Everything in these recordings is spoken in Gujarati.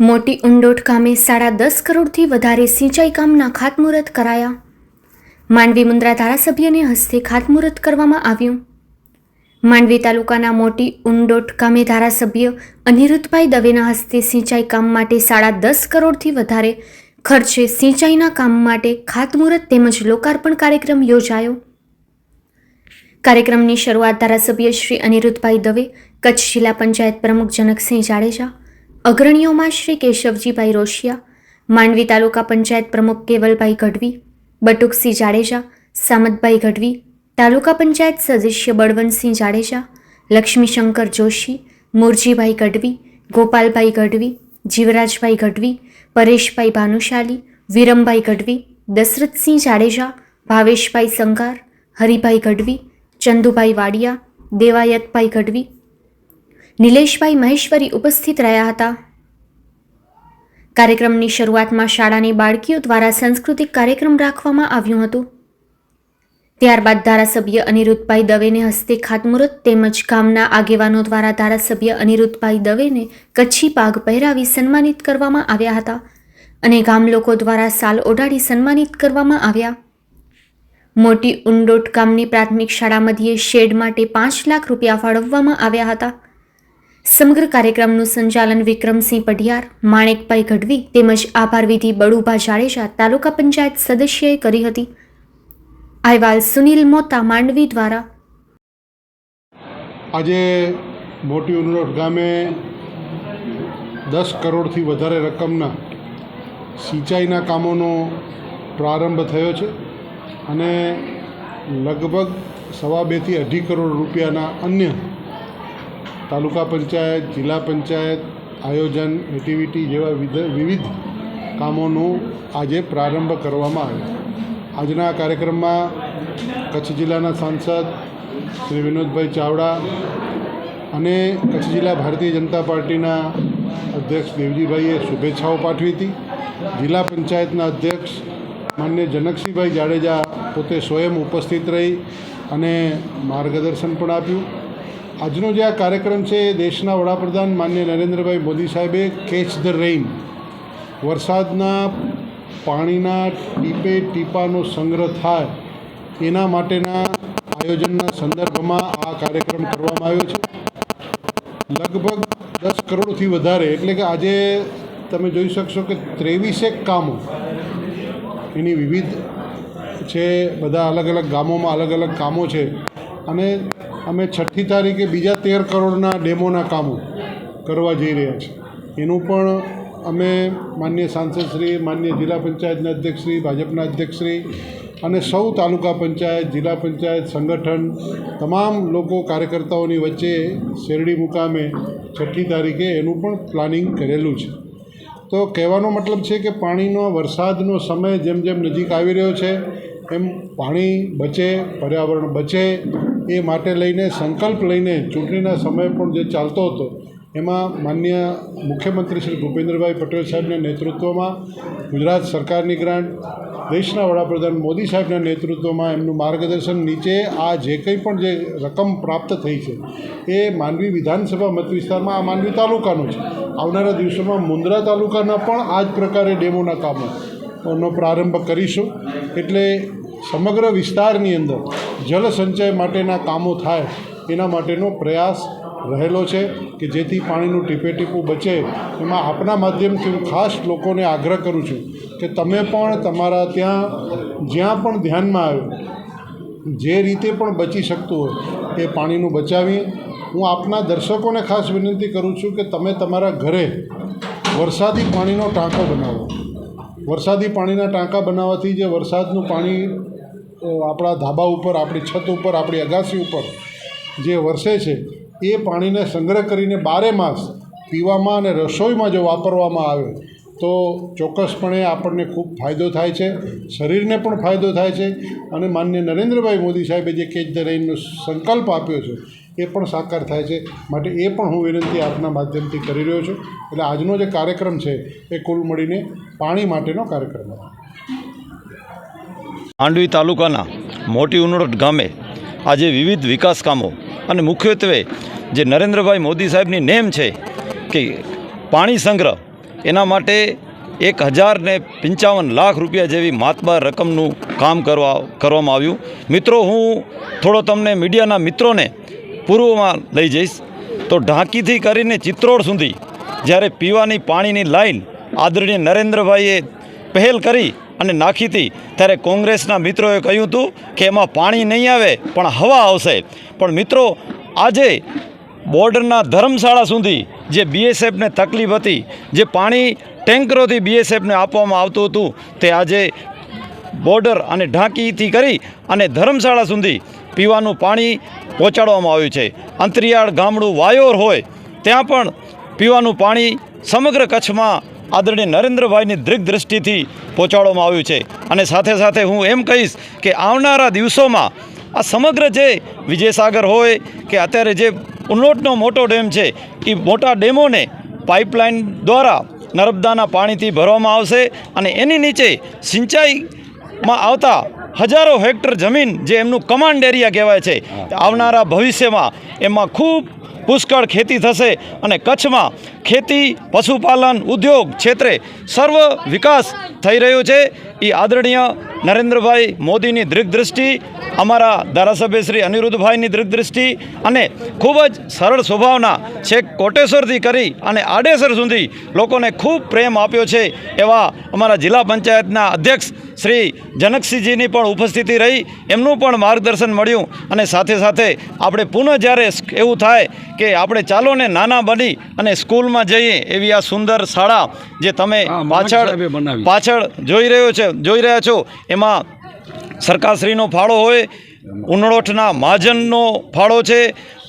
મોટી ઉંડોટ ગામે સાડા દસ કરોડથી વધારે સિંચાઈ કામના ખાતમુહૂર્ત કરાયા. માંડવી મુન્દ્રા ધારાસભ્યને હસ્તે ખાતમુહૂર્ત કરવામાં આવ્યું. માંડવી તાલુકાના મોટી ઉંડોટ ગામે ધારાસભ્ય અનિરુદ્ધભાઈ દવેના હસ્તે સિંચાઈ કામ માટે સાડા દસ કરોડથી વધારે ખર્ચે સિંચાઈના કામ માટે ખાતમુહૂર્ત તેમજ લોકાર્પણ કાર્યક્રમ યોજાયો. કાર્યક્રમની શરૂઆત ધારાસભ્ય શ્રી અનિરુદ્ધભાઈ દવે કચ્છ જિલ્લા પંચાયત પ્રમુખ જનકસિંહ જાડેજા અગ્રણીઓમાં શ્રી કેશવજીભાઈ રોશિયા, માંડવી તાલુકા પંચાયત પ્રમુખ કેવલભાઈ ગઢવી, બટુકસિંહ જાડેજા, સામતભાઈ ગઢવી, તાલુકા પંચાયત સદસ્ય બળવંતસિંહ જાડેજા, લક્ષ્મીશંકર જોશી, મુરજીભાઈ ગઢવી, ગોપાલભાઈ ગઢવી, જીવરાજભાઈ ગઢવી, પરેશભાઈ ભાનુશાલી, વિરમભાઈ ગઢવી, દશરથસિંહ જાડેજા, ભાવેશભાઈ સંગાર, હરિભાઈ ગઢવી, ચંદુભાઈ વાડિયા, દેવાયતભાઈ ગઢવી નિલેશભાઈ મહેશ્વરી ઉપસ્થિત રહ્યા હતા. કાર્યક્રમની શરૂઆતમાં શાળાની બાળકીઓ દ્વારા સાંસ્કૃતિક કાર્યક્રમ રાખવામાં આવ્યું હતું. ત્યારબાદ ધારાસભ્ય અનિરુદ્ધભાઈ દવેને હસ્તે ખાતમુહૂર્ત તેમજ ગામના આગેવાનો દ્વારા ધારાસભ્ય અનિરુદ્ધભાઈ દવેને કચ્છી પાગ પહેરાવી સન્માનિત કરવામાં આવ્યા હતા અને ગામ લોકો દ્વારા સાલ ઓઢાડી સન્માનિત કરવામાં આવ્યા. મોટી ઉંડોટ ગામની પ્રાથમિક શાળા મધ્યે શેડ માટે પાંચ લાખ રૂપિયા ફાળવવામાં આવ્યા હતા. સમગ્ર કાર્યક્રમનું સંચાલન વિક્રમસિંહ પઢિયાર, માણેકભાઈ ગઢવી તેમજ આભારવિધિ બળુભા જાડેજા તાલુકા પંચાયત સદસ્યએ કરી હતી. અહેવાલ સુનિલ મોતા, માંડવી દ્વારા. આજે મોટી ઉનરોડ ગામે દસ કરોડથી વધારે રકમના સિંચાઈના કામોનો પ્રારંભ થયો છે અને લગભગ સવા બેથી અઢી કરોડ રૂપિયાના અન્ય તાલુકા પંચાયત, જિલ્લા પંચાયત, આયોજન, એક્ટિવિટી જેવા વિધ, વિવિધ કામોનું આજે પ્રારંભ કરવામાં આવ્યો. આજના કાર્યક્રમમાં કચ્છ જિલ્લાના સાંસદ શ્રી વિનોદભાઈ ચાવડા અને કચ્છ જિલ્લા ભારતીય જનતા પાર્ટીના અધ્યક્ષ દેવજીભાઈએ શુભેચ્છાઓ પાઠવી હતી. જિલ્લા પંચાયતના અધ્યક્ષ માન્ય જનકસિંહભાઈ જાડેજા પોતે સ્વયં ઉપસ્થિત રહી અને માર્ગદર્શન પણ આપ્યું. આજનો જે આ કાર્યક્રમ છે એ દેશના વડાપ્રધાન માન્ય નરેન્દ્રભાઈ મોદી સાહેબે કેચ ધ રેઇન વરસાદના પાણીના ટીપે ટીપાનો સંગ્રહ થાય એના માટેના આયોજનના સંદર્ભમાં આ કાર્યક્રમ કરવામાં આવ્યો છે. લગભગ દસ કરોડથી વધારે, એટલે કે આજે તમે જોઈ શકશો કે ત્રેવીસેક કામો એની વિવિધ છે, બધા અલગ અલગ ગામોમાં અલગ અલગ કામો છે. અને અમે છઠ્ઠી તારીખે બીજા તેર કરોડના ડેમોના કામો કરવા જઈ રહ્યા છીએ. એનું પણ અમે માન્ય સાંસદશ્રી માન્ય જિલ્લા પંચાયતના અધ્યક્ષશ્રી ભાજપના અધ્યક્ષશ્રી અને સૌ તાલુકા પંચાયત, જિલ્લા પંચાયત, સંગઠન, તમામ લોકો, કાર્યકર્તાઓની વચ્ચે શેરડી મુકામે છઠ્ઠી તારીખે એનું પણ પ્લાનિંગ કરેલું છે. તો કહેવાનો મતલબ છે કે પાણીનો, વરસાદનો સમય જેમ જેમ નજીક આવી રહ્યો છે, એમ પાણી બચે, પર્યાવરણ બચે એ માટે લઈને, સંકલ્પ લઈને ચૂંટણીના સમય પણ જે ચાલતો હતો, એમાં માન્ય મુખ્યમંત્રી શ્રી ભૂપેન્દ્રભાઈ પટેલ સાહેબના નેતૃત્વમાં ગુજરાત સરકારની ગ્રાન્ટ, દેશના વડાપ્રધાન મોદી સાહેબના નેતૃત્વમાં એમનું માર્ગદર્શન નીચે આ જે કંઈ પણ જે રકમ પ્રાપ્ત થઈ છે, એ માંડવી વિધાનસભા મત વિસ્તારમાં, આ માંડવી તાલુકાનું છે. આવનારા દિવસોમાં મુન્દ્રા તાલુકાના પણ આ જ પ્રકારે ડેમોના કામો નો પ્રારંભ કરીશું. એટલે સમગ્ર વિસ્તારની અંદર જળ સંચય માટેના કામો થાય, એના માટેનો પ્રયાસ રહેલો છે કે જેથી પાણીનું ટીપે ટીપું બચે. એમાં આપના માધ્યમથી હું ખાસ લોકોને આગ્રહ કરું છું કે તમે પણ તમારા ત્યાં જ્યાં પણ ધ્યાનમાં આવે, જે રીતે પણ બચી શકતું હોય, એ પાણીનું બચાવી. હું આપના દર્શકોને ખાસ વિનંતી કરું છું કે તમે તમારા ઘરે વરસાદી પાણીનો ટાંકો બનાવો. વરસાદી પાણીના ટાંકા બનાવવાથી જે વરસાદનું પાણી આપણા ધાબા ઉપર, આપણી છત ઉપર, આપણી અગાસી ઉપર જે વરસે છે, એ પાણીને સંગ્રહ કરીને બારે માસ પીવામાં અને રસોઈમાં જો વાપરવામાં આવે, તો ચોક્કસપણે આપણને ખૂબ ફાયદો થાય છે, શરીરને પણ ફાયદો થાય છે અને માન્ય નરેન્દ્રભાઈ મોદી સાહેબે જે કેચ ધ રેઇનનો સંકલ્પ આપ્યો છે, એ પણ સાકાર થાય છે. માટે એ પણ હું વિનંતી આપના માધ્યમથી કરી રહ્યો છું. એટલે આજનો જે કાર્યક્રમ છે, એ કુલ મળીને પાણી માટેનો કાર્યક્રમ હતો. માંડવી તાલુકાના મોટી ઉનોડ ગામે આજે વિવિધ વિકાસ કામો અને મુખ્યત્વે જે નરેન્દ્રભાઈ મોદી સાહેબની નેમ છે કે પાણી સંગ્રહ, એના માટે એક હજાર ને પંચાવન લાખ રૂપિયા જેવી માતબાર રકમનું કામ કરવા કરવામાં આવ્યું. મિત્રો, હું થોડો તમને મીડિયાના મિત્રોને પૂર્વમાં લઈ જઈશ. તો ઢાંકીથી કરીને ચિત્રોડ સુધી જ્યારે પીવાની પાણીની લાઈન આદરણીય નરેન્દ્રભાઈએ પહેલ કરી અને નાખી હતી ત્યારે કોંગ્રેસના મિત્રોએ કહ્યું હતું કે એમાં પાણી નહીં આવે, પણ હવા આવશે. પણ મિત્રો, આજે બોર્ડરના ધર્મશાળા સુધી જે બીએસએફને તકલીફ હતી, જે પાણી ટેન્કરોથી બીએસએફને આપવામાં આવતું હતું, તે આજે બોર્ડર અને ઢાંકીથી કરી અને ધર્મશાળા સુધી પીવાનું પાણી પહોંચાડવામાં આવ્યું છે. અંતરિયાળ ગામડું વાયોર હોય, ત્યાં પણ પીવાનું પાણી સમગ્ર કચ્છમાં આદરણીય નરેન્દ્રભાઈની દૃષ્ટિથી પહોંચાડવામાં આવ્યું છે. અને સાથે સાથે હું એમ કહીશ કે આવનારા દિવસોમાં આ સમગ્ર જે વિજયસાગર હોય કે અત્યારે જે ઉનોટનો મોટો ડેમ છે, એ મોટા ડેમોને પાઇપલાઇન દ્વારા નર્મદાના પાણીથી ભરવામાં આવશે અને એની નીચે સિંચાઈમાં આવતા હજારો હેક્ટર જમીન જે એમનું કમાન્ડ એરિયા કહેવાય છે, આવનારા ભવિષ્યમાં એમાં ખૂબ પુષ્કળ ખેતી થશે અને કચ્છમાં ખેતી, પશુપાલન ઉદ્યોગ ક્ષેત્રે સર્વ વિકાસ થઈ રહ્યો છે. એ આદરણીય નરેન્દ્રભાઈ મોદીની દૃષ્ટિ અમારા ધારાસભ્ય શ્રી અનિરુદ્ધભાઈની દૃષ્ટિ અને ખૂબ જ સરળ સ્વભાવના છેક કોટેશ્વરથી કરી અને આડેસર સુધી લોકોને ખૂબ પ્રેમ આપ્યો છે એવા અમારા જિલ્લા પંચાયતના અધ્યક્ષ શ્રી જનકસિંહજીની પણ ઉપસ્થિતિ રહી. એમનું પણ માર્ગદર્શન મળ્યું અને સાથે સાથે આપણે પુનઃ જ્યારે એવું થાય કે આપણે ચાલો ને નાના બની અને સ્કૂલમાં જઈએ એવી આ સુંદર શાળા જે તમે પાછળ પાછળ જોઈ રહ્યો છે જોઈ રહ્યા છો એમાં સરકારશ્રીનો ફાળો હોય, ઉનળોઠના મહાજનનો ફાળો છે,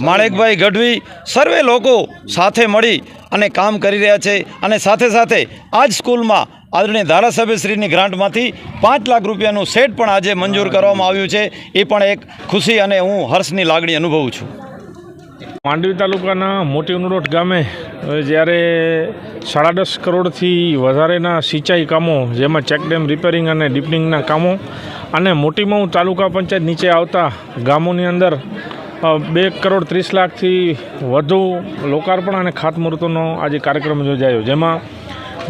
માણેકભાઈ ગઢવી સર્વે લોકો સાથે મળી અને કામ કરી રહ્યા છે અને સાથે સાથે આ જ સ્કૂલમાં આદરણીય ધારાસભ્યશ્રીની ગ્રાન્ટમાંથી પાંચ લાખ રૂપિયાનું સેટ પણ આજે મંજૂર કરવામાં આવ્યું છે. એ પણ એક ખુશી અને હું હર્ષની લાગણી અનુભવું છું. માંડવી તાલુકાના મોટી ઉનરોટ ગામે જ્યારે સાડા દસ કરોડથી વધારેના સિંચાઈ કામો, જેમાં ચેકડેમ રિપેરિંગ અને ડીપનિંગના કામો અને મોટી મઉ તાલુકા પંચાયત નીચે આવતા ગામોની અંદર બે કરોડ ત્રીસ લાખથી વધુ લોકાર્પણ અને ખાતમુહૂર્તનો આજે કાર્યક્રમ યોજાયો, જેમાં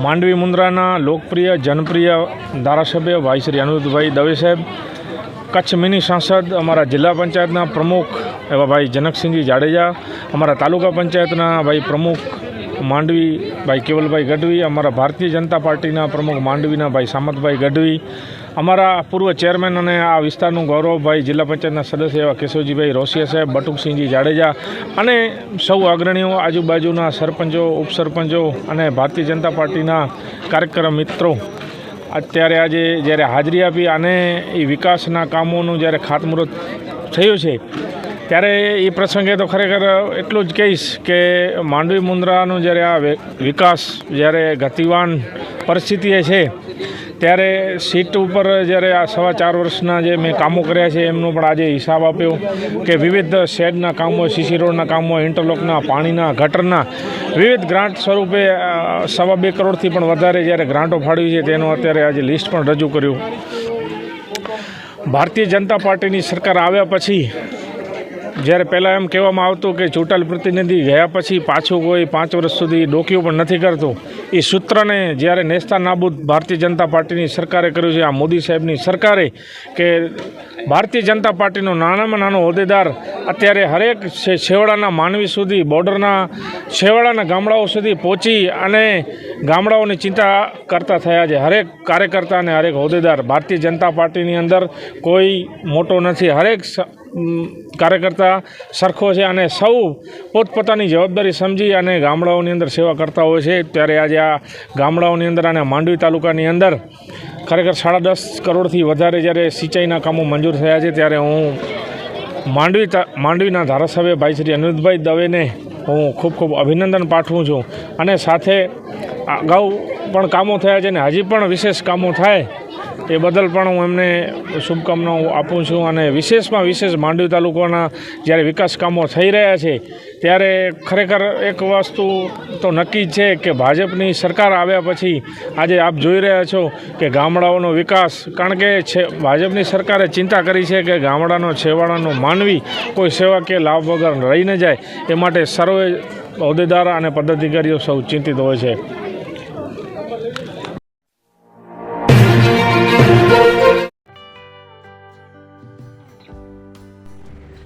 માંડવી મુન્દ્રાના લોકપ્રિય, જનપ્રિય ધારાસભ્ય ભાઈ શ્રી અનિરુદ્ધભાઈ દવે સાહેબ, કચ્છ મિની સાંસદ અમારા જિલ્લા પંચાયતના પ્રમુખ એવા ભાઈ જનકસિંહજી જાડેજા, અમારા તાલુકા પંચાયતના ભાઈ પ્રમુખ માંડવી, ભાઈ કેવલભાઈ ગઢવી, અમારા ભારતીય જનતા પાર્ટીના પ્રમુખ માંડવીના ભાઈ સામતભાઈ ગઢવી, અમારા પૂર્વ ચેરમેન અને આ વિસ્તારનું ગૌરવભાઈ જિલ્લા પંચાયતના સદસ્ય એવા કેશવજીભાઈ રોસિયા સાહેબ, બટુકસિંહજી જાડેજા અને સૌ અગ્રણીઓ, આજુબાજુના સરપંચો, ઉપસરપંચો અને ભારતીય જનતા પાર્ટીના કાર્યક્રમ મિત્રો. અત્યારે આજે જ્યારે હાજરી આપી અને એ વિકાસના કામોનું જ્યારે ખાતમુહૂર્ત થયું છે ત્યારે એ પ્રસંગે તો ખરેખર એટલું જ કહીશ કે માંડવી મુન્દ્રાનો જ્યારે આ વિકાસ જ્યારે ગતિવાન પરિસ્થિતિએ છે, ત્યારે સીટ ઉપર જ્યારે આ સવા ચાર વર્ષના જે મેં કામો કર્યા છે, એમનો પણ આજે હિસાબ આપ્યો કે વિવિધ શેડના કામો, સીસી રોડના કામો, ઇન્ટરલોકના, પાણીના, ગટરના, વિવિધ ગ્રાન્ટ સ્વરૂપે સવા બે કરોડથી પણ વધારે જ્યારે ગ્રાન્ટો ફાળવી છે, તેનું અત્યારે આજે લિસ્ટ પણ રજૂ કર્યું. ભારતીય જનતા પાર્ટીની સરકાર આવ્યા પછી જ્યારે પહેલાં એમ કહેવામાં આવતું કે ચૂંટાયેલ પ્રતિનિધિ ગયા પછી પાછું કોઈ પાંચ વર્ષ સુધી ડોક્યું પણ નથી કરતું. એ સૂત્રને જ્યારે નેસ્તા નાબૂદ ભારતીય જનતા પાર્ટીની સરકારે કર્યું છે, આ મોદી સાહેબની સરકારે કે ભારતીય જનતા પાર્ટીનો નાનામાં નાનો હોદ્દેદાર અત્યારે હરેક છેવાડાના માનવી સુધી, બોર્ડરના છેવાડાના ગામડાઓ સુધી પહોંચી અને ગામડાઓની ચિંતા કરતા થયા છે. હરેક કાર્યકર્તા અને હરેક હોદ્દેદાર ભારતીય જનતા પાર્ટીની અંદર કોઈ મોટો નથી. હરેક કાર્યકર્તા સરખો છે અને સૌ પોતપોતાની જવાબદારી સમજી અને ગામડાઓની અંદર સેવા કરતા હોય છે. ત્યારે આજે આ ગામડાઓની અંદર અને માંડવી તાલુકાની અંદર ખરેખર સાડા દસ કરોડથી વધારે જ્યારે સિંચાઈના કામો મંજૂર થયા છે, ત્યારે હું માંડવી માંડવીના ધારાસભ્ય ભાઈ શ્રી અનિરુદ્ધભાઈ દવેને હું ખૂબ ખૂબ અભિનંદન પાઠવું છું. અને સાથે અગાઉ પણ કામો થયા છે અને હજી પણ વિશેષ કામો થાય એ બદલ પણ હું એમને શુભકામનાઓ આપું છું અને વિશેષમાં વિશેષ માંડવી તાલુકાના જ્યારે વિકાસ કામો થઈ રહ્યા છે, ત્યારે ખરેખર એક વસ્તુ તો નક્કી છે કે ભાજપની સરકાર આવ્યા પછી આજે આપ જોઈ રહ્યા છો કે ગામડાઓનો વિકાસ, કારણ કે ભાજપની સરકારે ચિંતા કરી છે કે ગામડાનો છેવાડાનો માનવી કોઈ સેવા કે લાભ વગર રહી ન જાય, એ માટે સર્વે હોદ્દેદાર અને પદાધિકારીઓ સૌ ચિંતિત હોય છે.